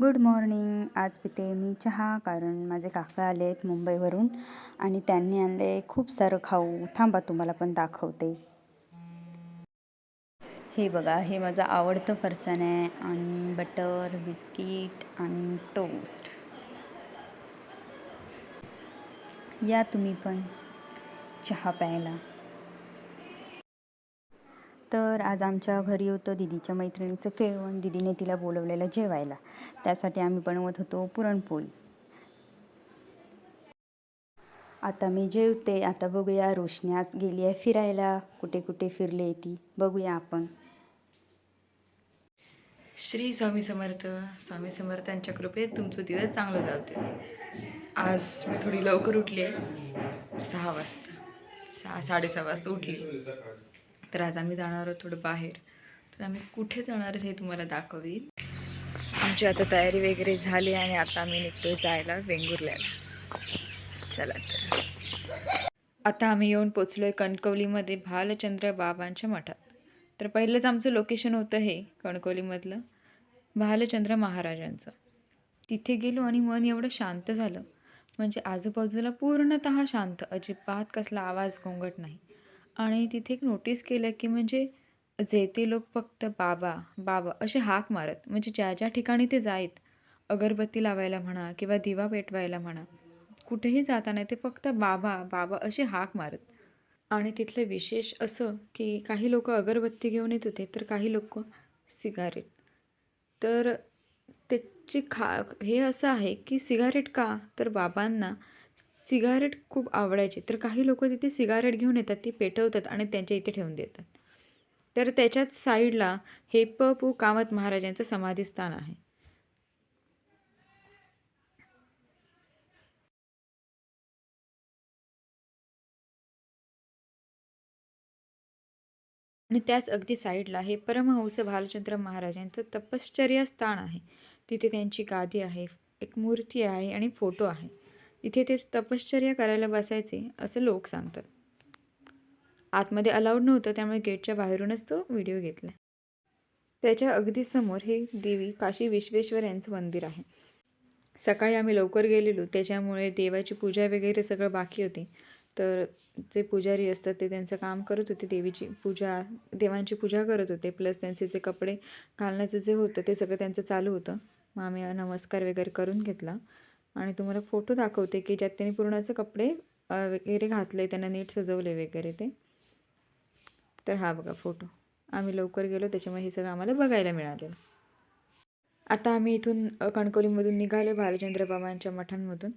Good morning आज पिते मी चहा कारण माझे काका आले आहेत मुंबईवरून आणि त्यांनी आणले खूप सारं खाऊ. थांबा तुम्हाला पण दाखवते. हे बघा हे माझं आवडतं फरसाण आहे. आणि बटर बिस्किट आणि टोस्ट. या तुम्ही पण चहा प्यायला. तर आज आमच्या घरी होतं दिदीच्या मैत्रिणीचं केळवण. दिदीने तिला बोलवलेलं जेवायला. त्यासाठी आम्ही बनवत होतो पुरणपोळी. आता मी जेवते. आता बघूया रोशनी आज गेली आहे फिरायला. कुठे कुठे फिरले ती? बघूया आपण. श्री स्वामी समर्थ. स्वामी समर्थांच्या कृपेत तुमचं दिवस चांगलं जाऊ आज मी थोडी लवकर उठली आहे. सहा वाजता. सहा साडेसहा वाजता उठली. तर आज आम्ही जाणार आहोत थोडं बाहेर. तर आम्ही कुठे जाणार आहोत हे तुम्हाला दाखवीन. आमची आता तयारी वगैरे झाली आणि आता आम्ही निघतोय जायला वेंगुर्ल्याला. चला तर. आता आम्ही येऊन पोचलो आहे कणकवलीमध्ये भालचंद्र बाबांच्या मठात. तर पहिलंच आमचं लोकेशन होतं हे कणकवलीमधलं भालचंद्र महाराजांचं. तिथे गेलो आणि मन एवढं शांत झालं. म्हणजे आजूबाजूला पूर्णत शांत अजिबात कसला आवाज घोंगट नाही. आणि तिथे एक नोटीस केलं की म्हणजे जे ते लोक फक्त बाबा बाबा असे हाक मारत. म्हणजे ज्या ज्या ठिकाणी ते जाईत अगरबत्ती लावायला म्हणा किंवा दिवा पेटवायला म्हणा कुठेही जाताना ते फक्त बाबा बाबा असे हाक मारत. आणि तिथलं विशेष असं की काही लोक अगरबत्ती घेऊन येत होते तर काही लोक सिगारेट तर त्याची खा हे असं आहे की सिगारेट का? तर बाबांना सिगारेट खूप आवडायचे. तर काही लोक तिथे सिगारेट घेऊन येतात ती पेटवतात आणि त्यांच्या इथे ठेवून देतात. तर त्याच्याच साईडला हे प पू कामत महाराजांचं समाधीस्थान आहे. आणि त्याच अगदी साईडला हे परमहंस भालचंद्र महाराजांचं तपश्चर्या स्थान आहे. तिथे त्यांची गादी आहे एक मूर्ती आहे आणि फोटो आहे. तिथे ते तपश्चर्या करायला बसायचे असं लोक सांगतात. आतमध्ये अलाउड नव्हतं त्यामुळे गेटच्या बाहेरूनच तो व्हिडिओ घेतला. त्याच्या अगदी समोर हे देवी काशी विश्वेश्वर यांचं मंदिर आहे. सकाळी आम्ही लवकर गेलेलो त्याच्यामुळे देवाची पूजा वगैरे सगळं बाकी होती. तर जे पुजारी असतात ते त्यांचं काम करत होते देवीची पूजा देवांची पूजा करत होते. प्लस त्यांचे जे कपडे घालण्याचं जे होतं ते सगळं त्यांचं चालू होतं. मग आम्ही नमस्कार वगैरे करून घेतला. आणि तुम्हाला फोटो दाखवते की ज्यात त्यांनी पूर्ण असं कपडे वगैरे घातले त्यांना नीट सजवले वगैरे ते. तर हा बघा फोटो आम्ही लवकर गेलो त्याच्यामुळे हे सगळं आम्हाला बघायला मिळालेलं आता आम्ही इथून कणकवलीमधून निघाले भालचंद्र बाबांच्या मठांमधून.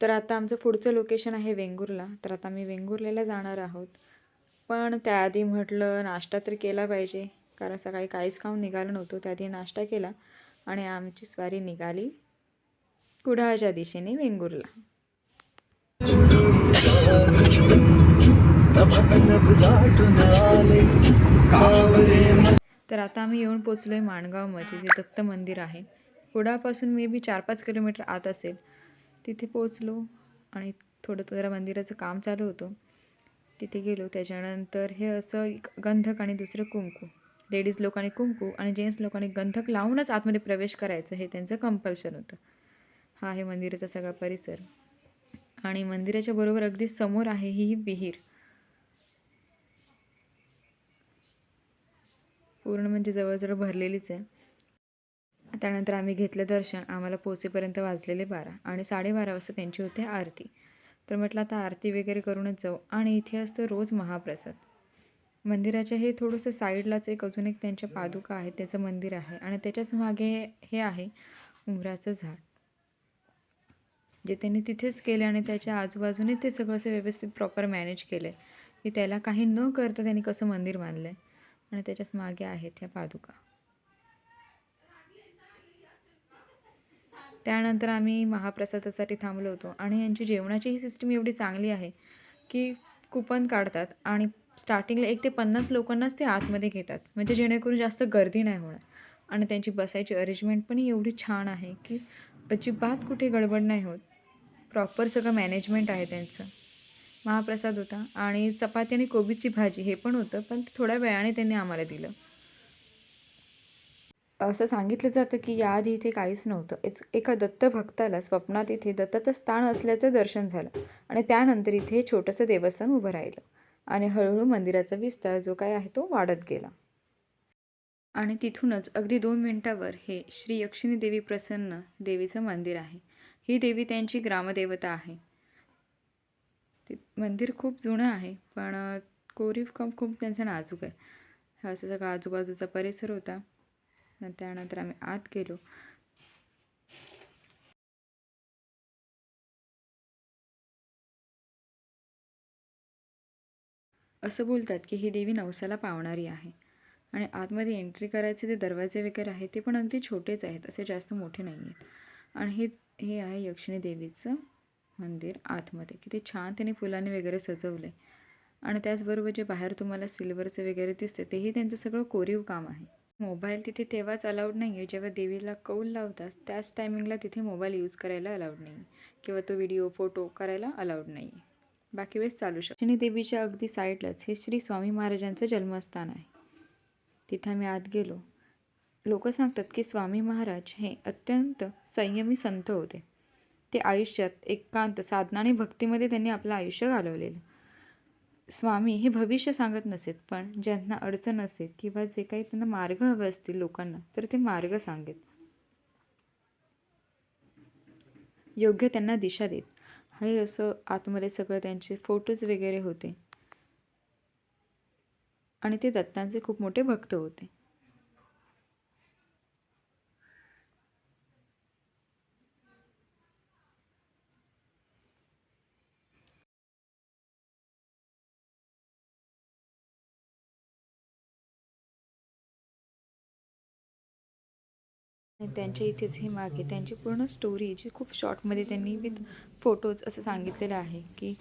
तर आता आमचं पुढचं लोकेशन आहे वेंगुर्ला. तर आता आम्ही वेंगुर्लेला जाणार आहोत. पण त्याआधी म्हटलं नाश्ता तर केला पाहिजे. कारण सकाळी काहीच खाऊन निघालो नव्हतो. त्याआधी नाश्ता केला आणि आमची स्वारी निघाली. कुडाळच्या दिशेने वेंगुर्ला. तर आता आम्ही येऊन पोचलो आहे माणगावमध्ये जे दत्त मंदिर आहे. कुडाळपासून मे बी चार पाच किलोमीटर आत असेल. तिथे पोचलो आणि थोडं जरा मंदिराचं काम चालू होतं. तिथे गेलो. त्याच्यानंतर हे असं एक गंधक आणि दुसरं कुंकू. लेडीज लोकांनी कुंकू आणि जेंट्स लोकांनी गंधक लावूनच आतमध्ये प्रवेश करायचं हे त्यांचं कंपल्शन होतं. हा आहे मंदिराचा सगळा परिसर. आणि मंदिराच्या बरोबर अगदी समोर आहे ही विहीर. पूर्ण म्हणजे जवळजवळ भरलेलीच आहे. त्यानंतर आम्ही घेतलं दर्शन. आम्हाला पोचेपर्यंत वाजलेले बारा आणि साडेबारा वाजता त्यांची होते आरती. तर म्हटलं आता आरती वगैरे करूनच जाऊ आणि इथे असतं रोज महाप्रसाद. मंदिराच्या हे थोडंसं साईडलाच एक अजून एक त्यांच्या पादुका आहेत. त्याचं मंदिर आहे आणि त्याच्याच मागे हे आहे उमराचं झाड. जे त्यांनी तिथेच केले आणि त्याच्या आजूबाजूने ते सगळं असं व्यवस्थित प्रॉपर मॅनेज केलं. आहे की त्याला काही न करता त्यांनी कसं मंदिर बांधलं आहे आणि त्याच्याच मागे आहेत ह्या पादुका. त्यानंतर आम्ही महाप्रसादासाठी थांबलो होतो. आणि यांची जेवणाची ही सिस्टीम एवढी चांगली आहे की कुपन काढतात आणि स्टार्टिंगला एक ते पन्नास लोकांनाच ते आतमध्ये घेतात. म्हणजे जेणेकरून जास्त गर्दी नाही होणार. आणि त्यांची बसायची अरेंजमेंट पण एवढी छान आहे की अजिबात कुठे गडबड नाही होत. प्रॉपर सगळं मॅनेजमेंट आहे त्यांचं. महाप्रसाद होता आणि चपाती आणि कोबीची भाजी हे पण होतं पण थोड्या वेळाने त्यांनी आम्हाला दिलं. असं सांगितलं जातं की याआधी इथे काहीच नव्हतं. एक एका दत्त भक्ताला स्वप्नात इथे दत्ताचं स्थान असल्याचं दर्शन झालं आणि त्यानंतर इथे हे छोटंसं देवस्थान उभं राहिलं आणि हळूहळू मंदिराचा विस्तार जो काय आहे तो वाढत गेला. आणि तिथूनच अगदी दोन मिनटावर हे श्री यक्षिणी देवी प्रसन्न देवीचं मंदिर आहे. ही देवी त्यांची ग्रामदेवता आहे. ते मंदिर खूप जुनं आहे पण कोरीव काम खूप त्यांचं नाजूक आहे. हा असं सगळा आजूबाजूचा परिसर होता. त्यानंतर आम्ही आत गेलो. असं बोलतात की ही देवी नवसाला पावणारी आहे. आणि आतमध्ये एंट्री करायचे जे दरवाजे वगैरे आहेत ते पण अगदी छोटेच आहेत असे जास्त मोठे नाही आहेत आणि हे हे आहे यक्षिणी देवीचं मंदिर आतमध्ये. किती छान त्यांनी फुलांनी वगैरे सजवलं आहे आणि त्याचबरोबर जे बाहेर तुम्हाला सिल्वरचं वगैरे दिसते तेही त्यांचं सगळं कोरीव काम आहे. मोबाईल तिथे तेव्हाच अलाउड नाही आहे जेव्हा देवीला कौल लावतात त्याच टायमिंगला तिथे मोबाईल यूज करायला अलाउड नाही किंवा तो व्हिडिओ फोटो करायला अलाउड नाही आहे बाकी वेळेस चालू शकतो. शनी देवीच्या अगदी साईडलाच हे श्री स्वामी महाराजांचं जन्मस्थान आहे. तिथं मी आत गेलो. लोक सांगतात की स्वामी महाराज हे अत्यंत संयमी संत होते. ते आयुष्यात एकांत साधना आणि भक्तीमध्ये त्यांनी आपलं आयुष्य घालवलेलं. स्वामी हे भविष्य सांगत नसेत पण ज्यांना अडचण असेल किंवा जे काही त्यांना मार्ग हवे असतील लोकांना तर ते मार्ग सांगेत. योग्य त्यांना दिशा देत. हे असं आतमध्ये सगळं त्यांचे फोटोज वगैरे होते. आणि ते दत्तांचे खूप मोठे भक्त होते. त्यांच्या इथेच हे मागे त्यांची पूर्ण स्टोरी जी खूप शॉर्टमध्ये त्यांनी विथ फोटोज असं सांगितलेलं आहे की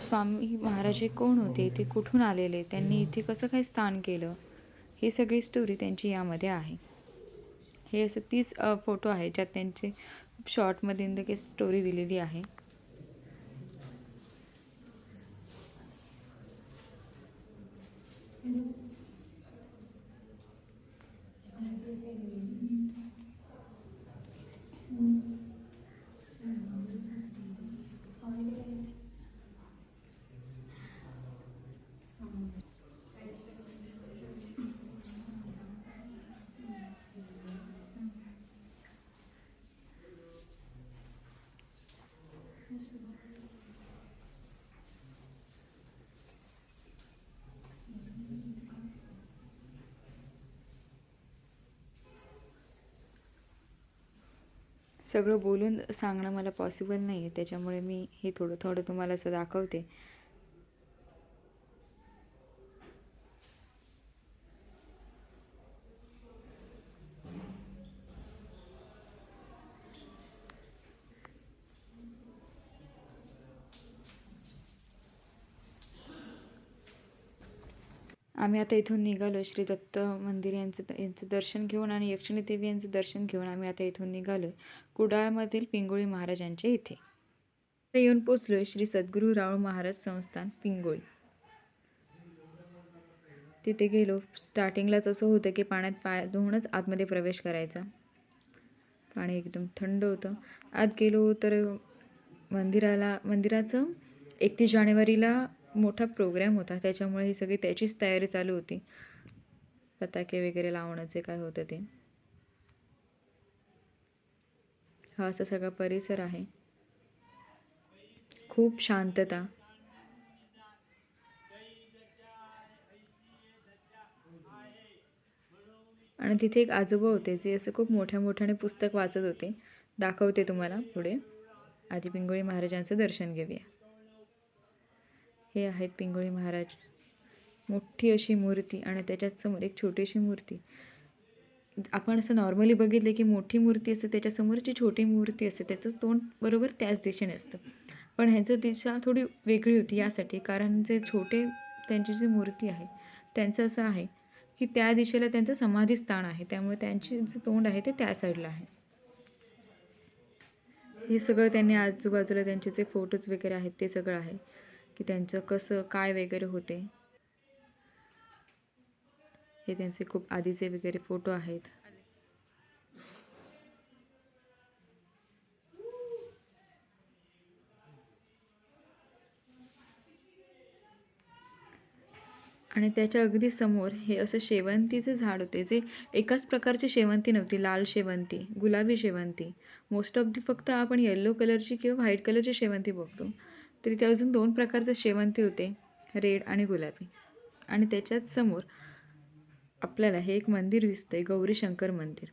स्वामी महाराज हे कोण होते? ते कुठून आलेले? त्यांनी इथे कसं काय स्थान केलं? ही सगळी स्टोरी त्यांची यामध्ये आहे. हे असं तीस फोटो आहे ज्यात त्यांचे शॉर्टमध्ये इन स्टोरी दिलेली आहे. सगळं बोलून सांगणं मला पॉसिबल नाही आहे त्याच्यामुळे मी हे थोडं थोडं तुम्हाला असं दाखवते. आम्ही आता इथून निघालो श्री दत्त मंदिर यांचं यांचं दर्शन घेऊन आणि यक्षिणी देवी यांचं दर्शन घेऊन आम्ही आता इथून निघालो कुडाळमधील पिंगोळी महाराजांच्या इथे. तर येऊन पोचलो श्री सद्गुरू राऊळ महाराज संस्थान पिंगोळी. तिथे गेलो. स्टार्टिंगलाच असं होतं की पाण्यात पाय धुवूनच आतमध्ये प्रवेश करायचा. पाणी एकदम थंड होतं. आत गेलो तर मंदिराला मंदिराचं एकतीस जानेवारीला मोठा प्रोग्राम होता. त्याच्यामुळे ही सगळी त्याचीच तयारी चालू होती. पताके वगैरे लावण्याचे काय होतं ते. हा असा सगळा परिसर आहे. खूप शांतता. आणि तिथे एक आजोबा होते जे असं खूप मोठ्या मोठ्याने पुस्तक वाचत होते. दाखवते तुम्हाला पुढे. आधी पिंगोळी महाराजांचं दर्शन घेऊया. हे आहेत पिंगोळी महाराज. मोठी अशी मूर्ती आणि त्याच्यासमोर एक छोटीशी मूर्ती. आपण असं नॉर्मली बघितलं की मोठी मूर्ती असते त्याच्यासमोरची छोटी मूर्ती असते त्याचं तोंड बरोबर त्याच दिशेने असतं. पण ह्याचं दिशा थोडी वेगळी होती यासाठी कारण जे छोटे त्यांची जी मूर्ती आहे त्यांचं असं आहे की त्या दिशेला त्यांचं समाधी स्थान आहे त्यामुळे त्यांचे जे तोंड आहे ते त्या साईडला आहे. हे सगळं त्यांनी आजूबाजूला त्यांचे जे फोटोज वगैरे आहेत ते सगळं आहे. की त्यांचं कसं काय वगैरे होते. हे त्यांचे खूप आधीचे वगैरे फोटो आहेत. आणि त्याच्या अगदी समोर हे असं शेवंतीचे झाड होते जे एकाच प्रकारची शेवंती नव्हती लाल शेवंती गुलाबी शेवंती. मोस्ट ऑफ दी फक्त आपण येल्लो कलरची किंवा व्हाईट कलरची शेवंती बघतो. तरी ते अजून दोन प्रकारचे शेवंती होते रेड आणि गुलाबी. आणि त्याच्याच समोर आपल्याला हे एक मंदिर दिसतंय गौरी शंकर मंदिर.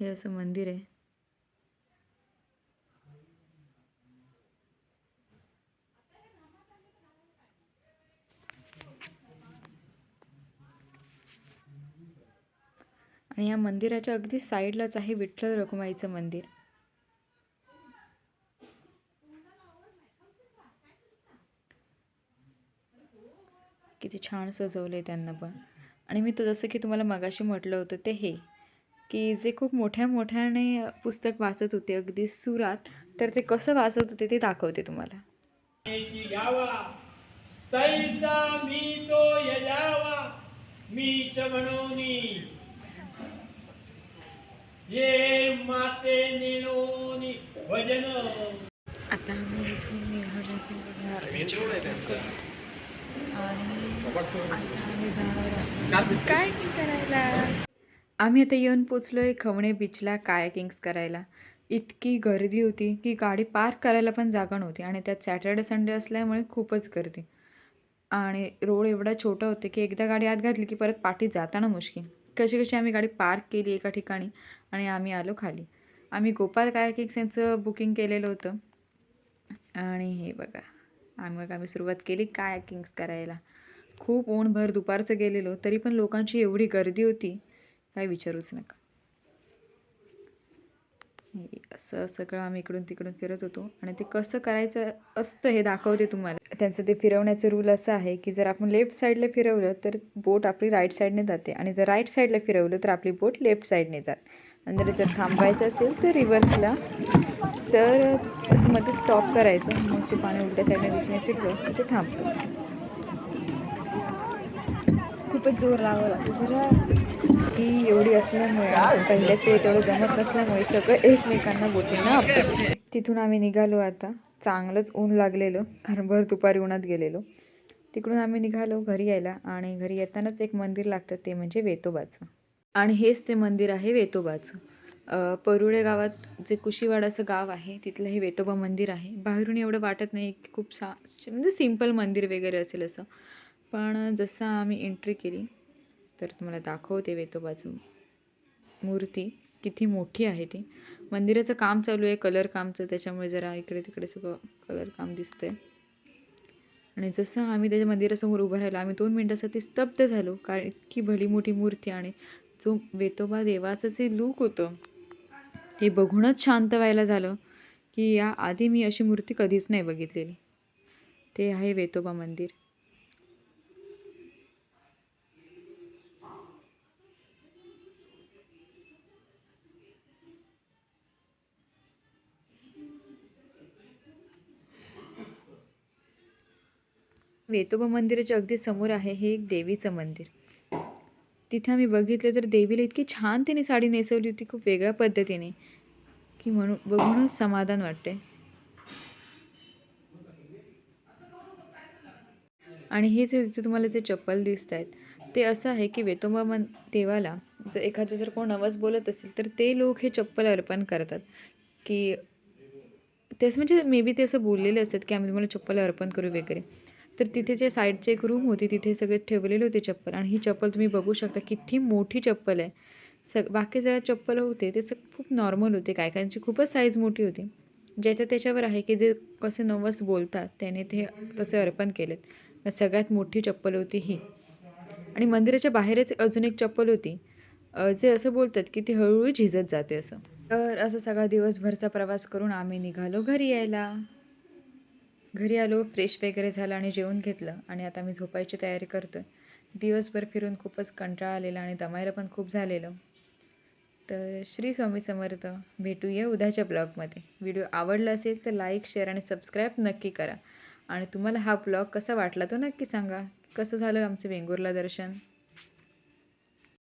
हे असं मंदिर आहे. आणि या मंदिराच्या अगदी साईडलाच आहे विठ्ठल रखुमाईचं मंदिर. किती छान सजवलं आहे त्यांना पण. आणि मी तो जसं की तुम्हाला मगाशी म्हटलं होतं ते हे की जे खूप मोठ्या मोठ्याने पुस्तक वाचत होते अगदी सुरात तर ते कसं वाचत होते ते दाखवते तुम्हाला. तैसा मी तो यजावा मीच ये माते निणोनी भजन. आता आम्ही इथून निघालो आणि काय करायला? आम्ही आता येऊन पोचलोय खवणे बीचला कायाकिंग्स करायला. इतकी गर्दी होती की गाडी पार्क करायला पण जागा नव्हती आणि त्यात सॅटर्डे संडे असल्यामुळे खूपच गर्दी. आणि रोड एवढा छोटा होते की एकदा गाडी आत घातली की परत पाठी जाताना मुश्किल. कशी कशी आम्ही गाडी पार्क केली एका ठिकाणी आणि आम्ही आलो खाली. आम्ही गोपाल कायाकिंग्स यांचं बुकिंग केलेलं होतं. आणि हे बघा आम्ही मग आम्ही सुरुवात केली कायाकिंग्स करायला. खूप ऊनभर दुपारचं गेलेलो तरी पण लोकांची एवढी गर्दी होती काय विचारूच नका. असं सगळं आम्ही इकडून तिकडून फिरत होतो. आणि ते कसं करायचं असतं हे दाखवते तुम्हाला. त्यांचं ते फिरवण्याचं रूल असं आहे की जर आपण लेफ्ट साईडला फिरवलं तर बोट आपली राईट साईडने जाते. आणि जर राईट साईडला फिरवलं तर आपली बोट लेफ्ट साईडने जात. आणि जर थांबायचं असेल तर रिव्हर्सला तर असं मध्ये स्टॉप करायचं. मग ते पाणी उलट्या साईडने दिशेने फिरलं तर ते थांबतं. खूपच जोर लावा लागतो. जरा ती एवढी असल्यामुळे पहिल्याच वेळी तेवढं जमत नसल्यामुळे सगळं एकमेकांना बोलते ना. तिथून आम्ही निघालो आता. चांगलंच ऊन लागलेलं कारण भर दुपारी उन्हात गेलेलो. तिकडून आम्ही निघालो घरी यायला आणि घरी येतानाच एक मंदिर लागतं ते म्हणजे वेतोबाचं. आणि हेच ते मंदिर आहे वेतोबाचं. परुळे गावात जे कुशीवाडाचं गाव आहे तिथलं हे वेतोबा मंदिर आहे. बाहेरून एवढं वाटत नाही की खूप सा म्हणजे सिंपल मंदिर वगैरे असेल असं. पण जसं आम्ही एंट्री केली तर तुम्हाला दाखवते वेतोबाचं मूर्ती. किती मोठी आहे ती. मंदिराचं काम चालू आहे कलर कामचं. त्याच्यामुळे जरा इकडे तिकडे सगळं कलर काम दिसतंय. आणि जसं आम्ही त्याच्या मंदिरासमोर उभं राहिलो आम्ही दोन मिनटासाठी स्तब्ध झालो. कारण इतकी भली मोठी मूर्ती आणि जो वेतोबा देवाचं जे लूक होतं ते बघूनच शांत व्हायला झालं की या आधी मी अशी मूर्ती कधीच नाही बघितलेली. ते आहे वेतोबा मंदिर. वेतोबा मंदिराच्या अगदी समोर आहे हे एक देवीचं मंदिर. तिथे आम्ही बघितलं तर देवीला इतकी छान तिने साडी नेसवली होती खूप वेगळ्या पद्धतीने. की म्हणून बघूनच समाधान वाटते आणि हे जे तिथे तुम्हाला जे चप्पल दिसत आहेत ते असं आहे की वेतोबा मन देवाला जर एखादं जर कोण नवस बोलत असेल तर ते लोक हे चप्पल अर्पण करतात. की तेच म्हणजे मे बी ते असं बोललेले असतात की आम्ही तुम्हाला चप्पल अर्पण करू वगैरे. तर तिथे जे साईडचे एक रूम होती तिथे सगळे ठेवलेले होते चप्पल. आणि ही चप्पल तुम्ही बघू शकता किती मोठी चप्पल आहे. सग बाकी जरा चप्पल होते ते सग खूप नॉर्मल होते काय कायांची खूपच साईज मोठी होती. ज्याच्या त्याच्यावर आहे की जे कसे नवस बोलतात त्याने ते तसे अर्पण केलेत. सगळ्यात मोठी चप्पल होती ही. आणि मंदिराच्या बाहेरच अजून एक चप्पल होती. जे असं बोलतात की ती हळूहळू झिजत जाते असं. तर असं सगळा दिवसभरचा प्रवास करून आम्ही निघालो घरी यायला. घरी आलो फ्रेश वगैरे झालं आणि जेवण घेतलं आणि आता मी झोपायची तयारी करतो आहे दिवसभर फिरून खूपच कंटाळा आलेला आणि दमायला पण खूप झालेलं. तर श्री स्वामी समर्थ भेटूया उद्याच्या ब्लॉगमध्ये. व्हिडिओ आवडला असेल तर लाईक शेअर आणि सबस्क्राईब नक्की करा. आणि तुम्हाला हा ब्लॉग कसा वाटला तो नक्की सांगा. कसं झालं आमचं वेंगुर्ला दर्शन?